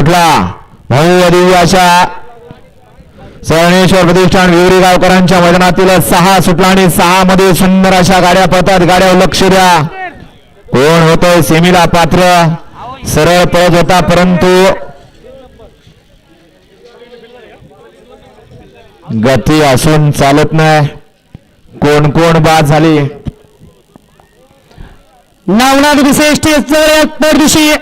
सुटला भाऊ अशा सरणेश्वर प्रतिष्ठान विवरी गावकरांच्या मैदानातील सहा सुटला आणि सहा मध्ये सुंदर अशा गाड्या पळतात. गाड्या लक्ष द्या. कोण होतोय सेमीला पात्र? सरळ पळत होता परंतु गती असून चालत नाही. कोण कोण बाद झाली? नावनाथ विशेष दिवशी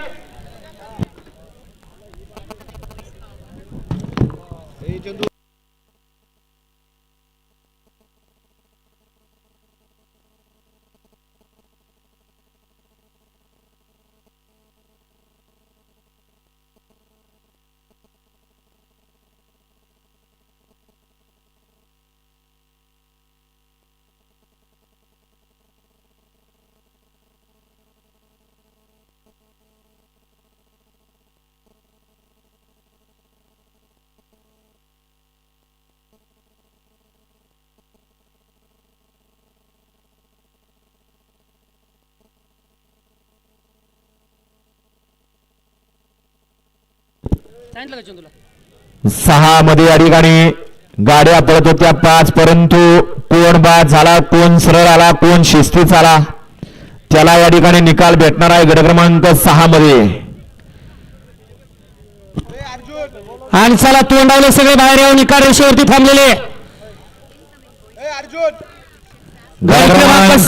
सहा मध्ये या ठिकाणी गाड्या पळत होत्या पाच परंतु कोण बाद झाला कोण सरळ आला कोण शिस्तीत आला त्याला या ठिकाणी निकाल भेटणार आहे गट क्रमांक सहा मध्ये. आणि चला तोंडावले सगळे बाहेर येऊन निकाल रेषेवरती थांबलेले. गट क्रमांक